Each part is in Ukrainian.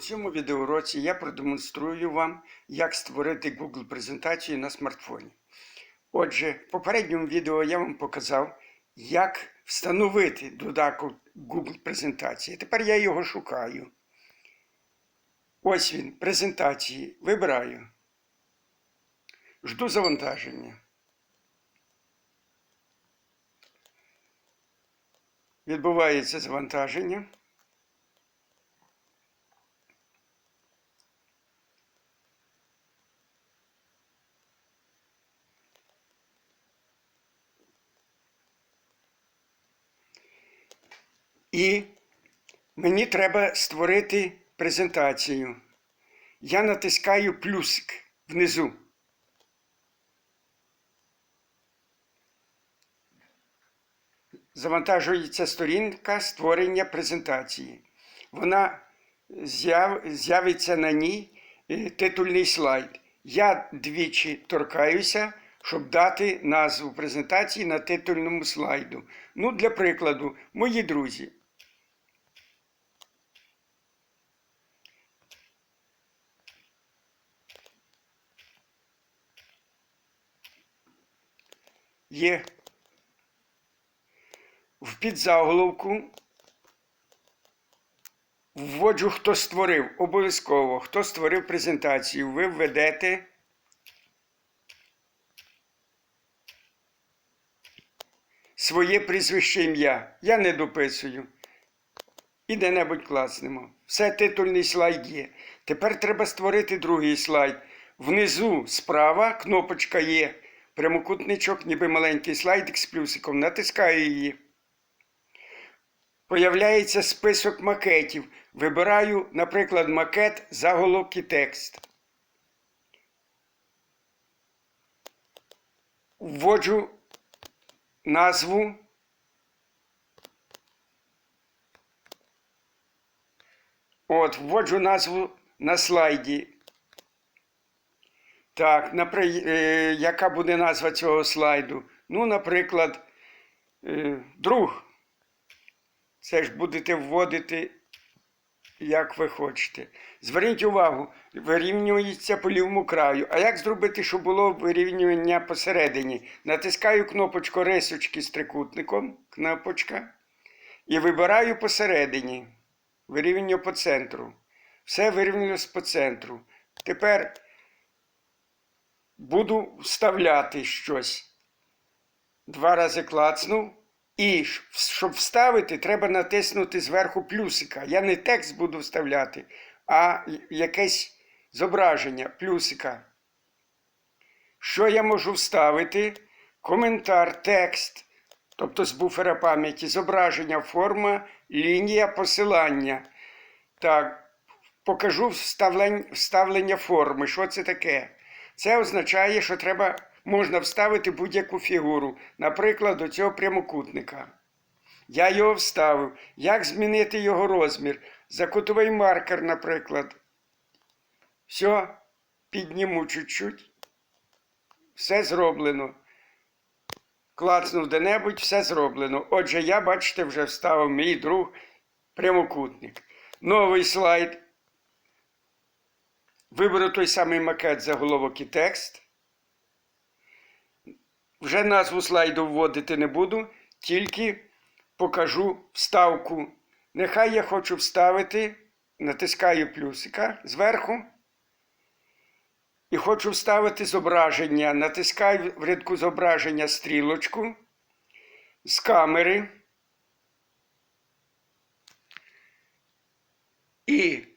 цьому відеоуроці я продемонструю вам, як створити Google презентацію на смартфоні. Отже, в попередньому відео я вам показав, як встановити додаток Google презентації. Тепер я його шукаю. Ось він, презентації. Вибираю. Жду завантаження. Відбувається завантаження. І мені треба створити презентацію. Я натискаю плюсик внизу. Завантажується сторінка створення презентації. Вона з'яв- з'явиться на ній е, титульний слайд. Я двічі торкаюся, щоб дати назву презентації на титульному слайду. Ну, для прикладу, мої друзі. Є в підзаголовку вводжу, хто створив. Обов'язково, хто створив презентацію, ви введете своє прізвище ім'я. Я не дописую. І де-небудь класнемо. Все титульний слайд є. Тепер треба створити другий слайд. Внизу справа кнопочка є. Прямокутничок, ніби маленький слайдик з плюсиком. Натискаю її. Появляється список макетів. Вибираю, наприклад, макет заголовок і текст. Вводжу назву. От, вводжу назву на слайді. Так, напри... е, яка буде назва цього слайду? Ну, наприклад, е, друг. Це ж будете вводити, як ви хочете. Зверніть увагу, вирівнюється по лівому краю. А як зробити, щоб було вирівнювання посередині? Натискаю кнопочку рисочки з трикутником, кнопочка, і вибираю посередині. Вирівнюю по центру. Все вирівнюється по центру. Тепер буду вставляти щось. Два рази клацнув. І щоб вставити, треба натиснути зверху плюсика. Я не текст буду вставляти, а якесь зображення плюсика. Що я можу вставити? Коментар, текст, тобто з буфера пам'яті, зображення, форма, лінія, посилання. Так, покажу вставлення форми. Що це таке? Це означає, що треба, можна вставити будь-яку фігуру, наприклад, до цього прямокутника. Я його вставив. Як змінити його розмір? Закутовий маркер, наприклад. Все, підніму чуть-чуть. Все зроблено. Клацнув де-небудь, все зроблено. Отже, я, бачите, вже вставив мій друг прямокутник. Новий слайд. Виберу той самий макет заголовок і текст. Вже назву слайду вводити не буду, тільки покажу вставку. Нехай я хочу вставити, натискаю плюсика зверху. І хочу вставити зображення. Натискаю в рядку зображення стрілочку з камери. І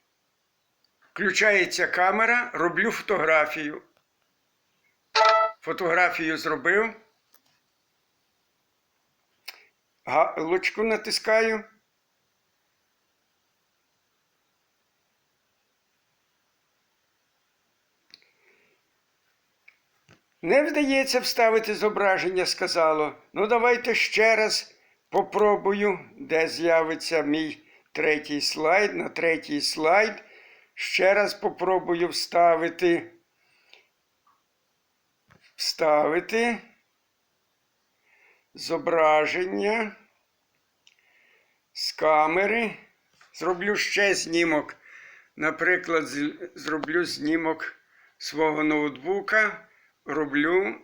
Включається камера, роблю фотографію. Фотографію зробив. Галочку натискаю. Не вдається вставити зображення, сказало. Ну, давайте ще раз попробую, де з'явиться мій третій слайд. На третій слайд. Ще раз попробую вставити. Вставити зображення з камери. Зроблю ще знімок Наприклад, зроблю знімок свого ноутбука, роблю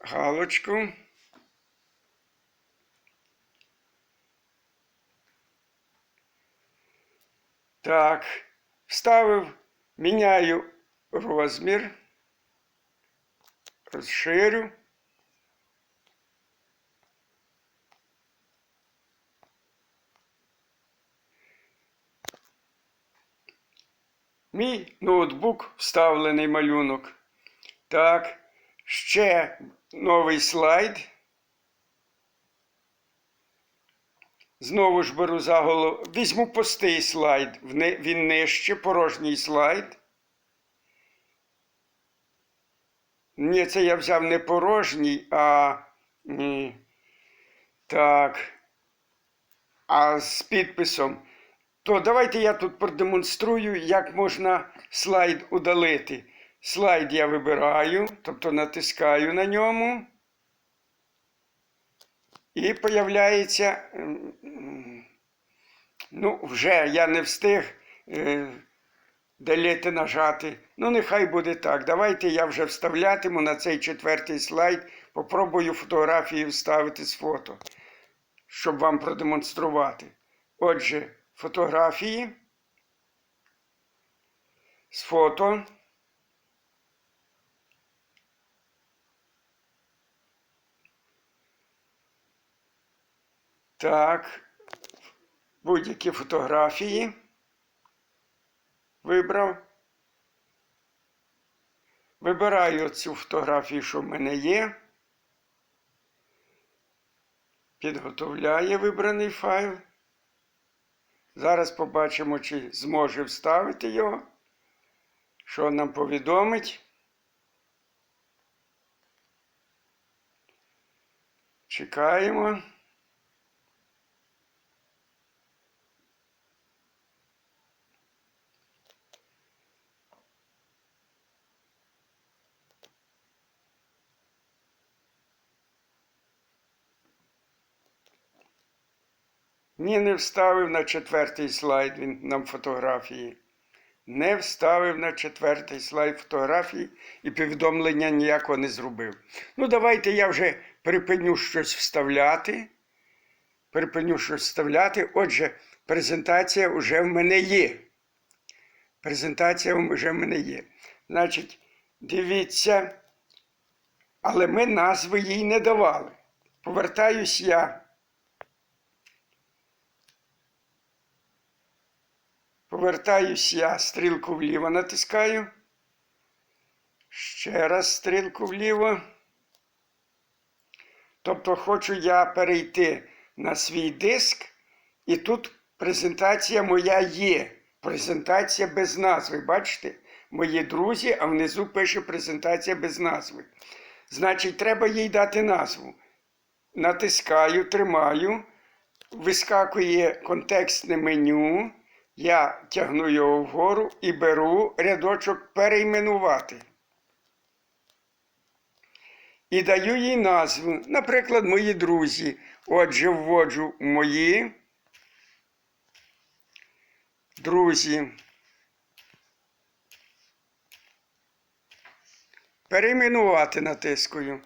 галочку. Так, вставив, міняю розмір, розширю. Мій ноутбук вставлений малюнок. Так, ще новий слайд. Знову ж беру за голову. Візьму пустий слайд. Він нижче, порожній слайд. Ні, це я взяв не порожній, а. Ні. Так. А з підписом. То давайте я тут продемонструю, як можна слайд удалити. Слайд я вибираю, тобто натискаю на ньому. І появляється. Ну, вже я не встиг е, делити нажати. Ну, нехай буде так. Давайте я вже вставлятиму на цей четвертий слайд. Попробую фотографії вставити з фото, щоб вам продемонструвати. Отже, фотографії з фото. Так, будь-які фотографії вибрав. Вибираю цю фотографію, що в мене є. Підготовляє вибраний файл. Зараз побачимо, чи зможе вставити його. Що нам повідомить. Чекаємо. Ні, не вставив на четвертий слайд він нам фотографії. Не вставив на четвертий слайд фотографії і повідомлення ніякого не зробив. Ну, давайте я вже припиню щось вставляти. Припиню щось вставляти. Отже, презентація вже в мене є. Презентація вже в мене є. Значить, дивіться, але ми назви їй не давали. Повертаюсь я. Повертаюсь я, стрілку вліво натискаю. Ще раз стрілку вліво. Тобто хочу я перейти на свій диск, і тут презентація моя є. Презентація без назви. Бачите? Мої друзі, а внизу пише презентація без назви. Значить, треба їй дати назву. Натискаю, тримаю, вискакує контекстне меню. Я тягну його вгору і беру рядочок перейменувати. І даю їй назву. Наприклад, мої друзі. Отже, вводжу мої друзі. Перейменувати натискую.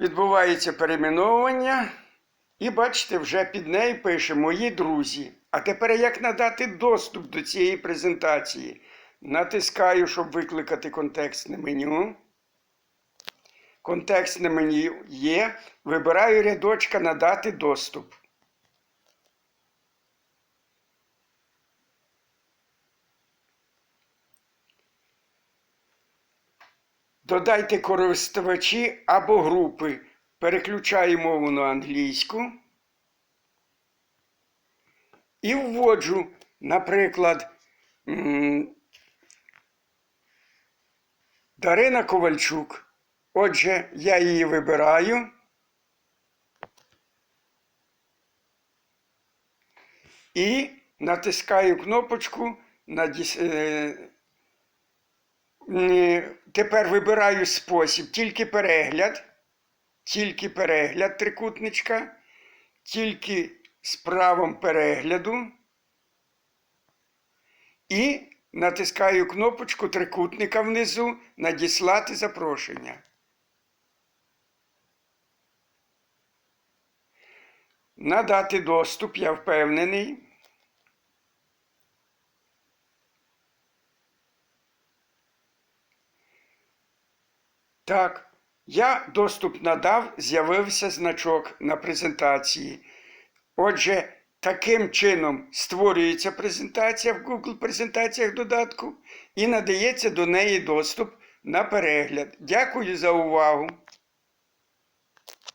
Відбувається перейменовування. І бачите, вже під нею пише Мої друзі. А тепер як надати доступ до цієї презентації? Натискаю, щоб викликати контекстне меню. Контекстне меню є. Вибираю рядочка Надати доступ. Додайте користувачі або групи. Переключаю мову на англійську. І вводжу, наприклад, Дарина Ковальчук. Отже, я її вибираю. І натискаю кнопочку надіс... е, Тепер вибираю спосіб тільки перегляд, тільки перегляд трикутничка, тільки з правом перегляду і натискаю кнопочку трикутника внизу Надіслати запрошення. Надати доступ, я впевнений. Так, я доступ надав, з'явився значок на презентації. Отже, таким чином створюється презентація в Google презентаціях додатку і надається до неї доступ на перегляд. Дякую за увагу!